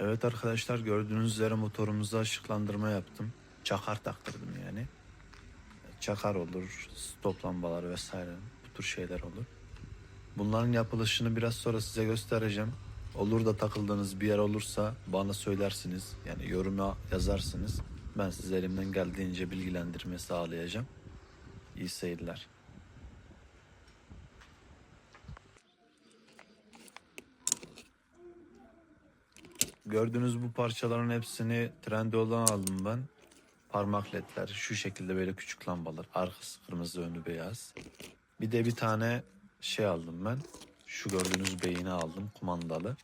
Evet arkadaşlar gördüğünüz üzere motorumuza ışıklandırma yaptım. Çakar taktırdım yani. Çakar olur, stop lambaları vesaire bu tür şeyler olur. Bunların yapılışını biraz sonra size göstereceğim. Olur da takıldığınız bir yer olursa bana söylersiniz. Yani yoruma yazarsınız. Ben size elimden geldiğince bilgilendirme sağlayacağım. İyi seyirler. Gördüğünüz bu parçaların hepsini Trendyol'dan aldım ben. Parmak ledler şu şekilde böyle küçük lambalar. Arkası kırmızı önü beyaz. Bir de bir tane şey aldım ben. Şu gördüğünüz beyni aldım kumandalı.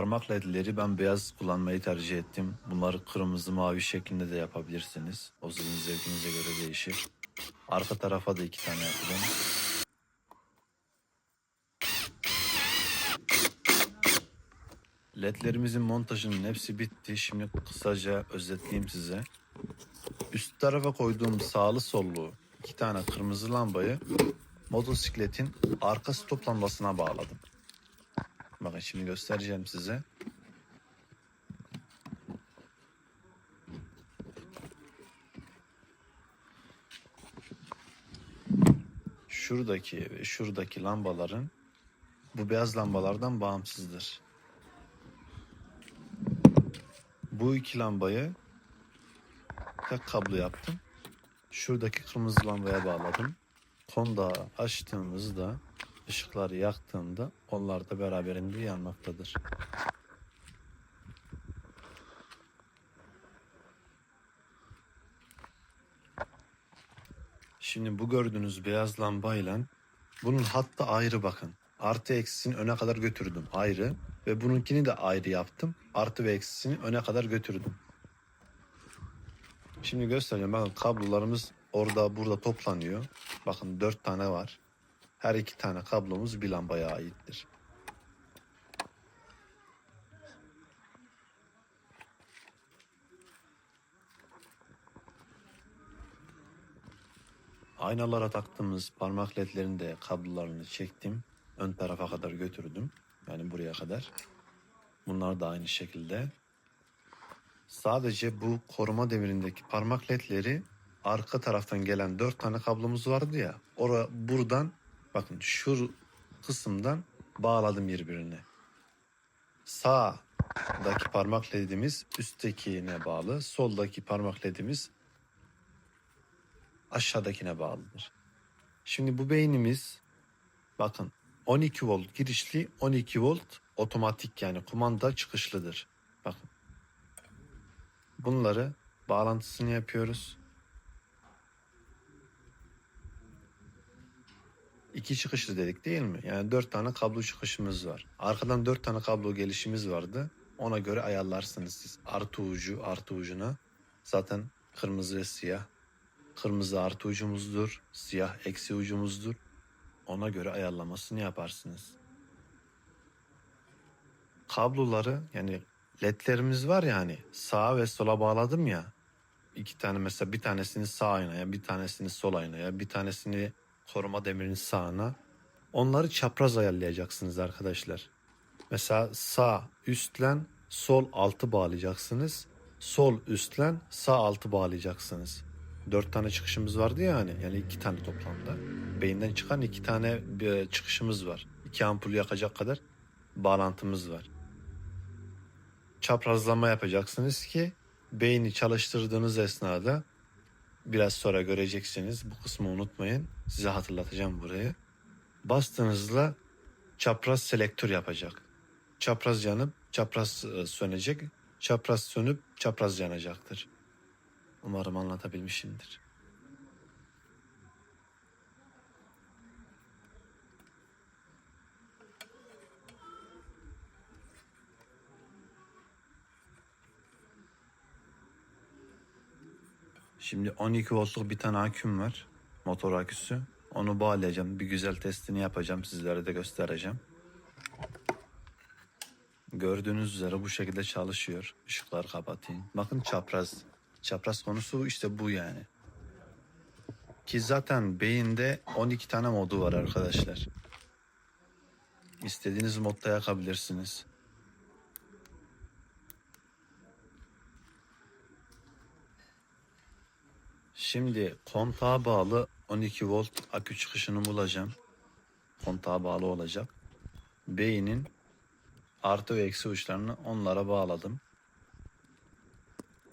Parmak ledleri ben beyaz kullanmayı tercih ettim. Bunları kırmızı mavi şeklinde de yapabilirsiniz. O sizin zevkinize göre değişir. Arka tarafa da iki tane yapacağım. Ledlerimizin montajının hepsi bitti. Şimdi kısaca özetleyeyim size. Üst tarafa koyduğum sağlı sollu iki tane kırmızı lambayı motosikletin arka stop lambasına bağladım. Bakın şimdi göstereceğim size. Şuradaki şuradaki lambaların bu beyaz lambalardan bağımsızdır. Bu iki lambayı tek kablo yaptım. Şuradaki kırmızı lambaya bağladım. Kondağı açtığımızda ışıkları yaktığımda onlar da beraberinde yanmaktadır. Şimdi bu gördüğünüz beyaz lambayla bunun hatta ayrı bakın. Artı eksisini öne kadar götürdüm ayrı ve bununkini de ayrı yaptım. Artı ve eksisini öne kadar götürdüm. Şimdi göstereceğim. Bakın kablolarımız orada burada toplanıyor. Bakın dört tane var. Her iki tane kablomuz bir lambaya aittir. Aynalara taktığımız parmak ledlerin de kablolarını çektim. Ön tarafa kadar götürdüm. Yani buraya kadar. Bunlar da aynı şekilde. Sadece bu koruma demirindeki parmak ledleri arka taraftan gelen dört tane kablomuz vardı ya. Ora buradan bakın şu kısımdan bağladım birbirine. Sağdaki parmak ledimiz üsttekine bağlı. Soldaki parmak ledimiz aşağıdakine bağlıdır. Şimdi bu beynimiz bakın 12 volt girişli 12 volt otomatik yani kumanda çıkışlıdır. Bakın bunları bağlantısını yapıyoruz. İki çıkışlı dedik değil mi? Yani dört tane kablo çıkışımız var. Arkadan dört tane kablo gelişimiz vardı. Ona göre ayarlarsınız siz. Artı ucu artı ucuna. Zaten kırmızı ve siyah. Kırmızı artı ucumuzdur. Siyah eksi ucumuzdur. Ona göre ayarlamasını yaparsınız. Kabloları yani ledlerimiz var ya hani sağa ve sola bağladım ya. İki tane mesela bir tanesini sağ aynaya, bir tanesini sol aynaya, bir tanesini koruma demirinin sağına. Onları çapraz ayarlayacaksınız arkadaşlar. Mesela sağ üstlen sol altı bağlayacaksınız. Sol üstlen sağ altı bağlayacaksınız. Dört tane çıkışımız vardı ya hani. Yani iki tane toplamda. Beyinden çıkan iki tane bir çıkışımız var. İki ampul yakacak kadar bağlantımız var. Çaprazlama yapacaksınız ki beyni çalıştırdığınız esnada biraz sonra göreceksiniz. Bu kısmı unutmayın. Size hatırlatacağım burayı. Bastığınızda çapraz selektör yapacak. çapraz yanıp çapraz e, sönecek. Çapraz sönüp çapraz yanacaktır. Umarım anlatabilmişimdir. Şimdi 12 voltluk bir tane aküm var. Motor aküsü. Onu bağlayacağım. Bir güzel testini yapacağım. Sizlere de göstereceğim. Gördüğünüz üzere bu şekilde çalışıyor. Işıkları kapatayım. Bakın çapraz. Çapraz konusu işte bu yani. Ki zaten beyinde 12 tane modu var arkadaşlar. İstediğiniz modda yakabilirsiniz. Şimdi kontağa bağlı 12 volt akü çıkışını bulacağım. Kontağa bağlı olacak. Beynin artı ve eksi uçlarını onlara bağladım.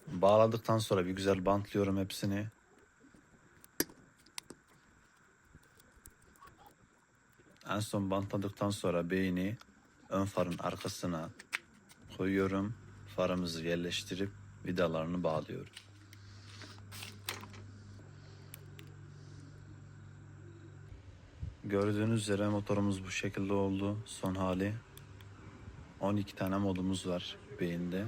Bağladıktan sonra bir güzel bantlıyorum hepsini. En son bantladıktan sonra beyni ön farın arkasına koyuyorum. Farımızı yerleştirip vidalarını bağlıyorum. Gördüğünüz üzere motorumuz bu şekilde oldu. Son hali. 12 tane modumuz var beyinde.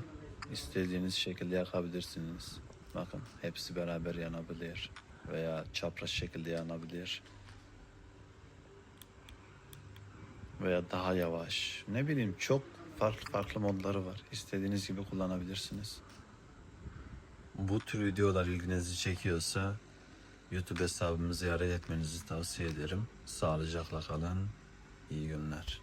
İstediğiniz şekilde yakabilirsiniz. Bakın hepsi beraber yanabilir. Veya çapraz şekilde yanabilir. Veya daha yavaş. Ne bileyim çok farklı farklı modları var. İstediğiniz gibi kullanabilirsiniz. Bu tür videolar ilginizi çekiyorsa YouTube hesabımı ziyaret etmenizi tavsiye ederim. Sağlıcakla kalın. İyi günler.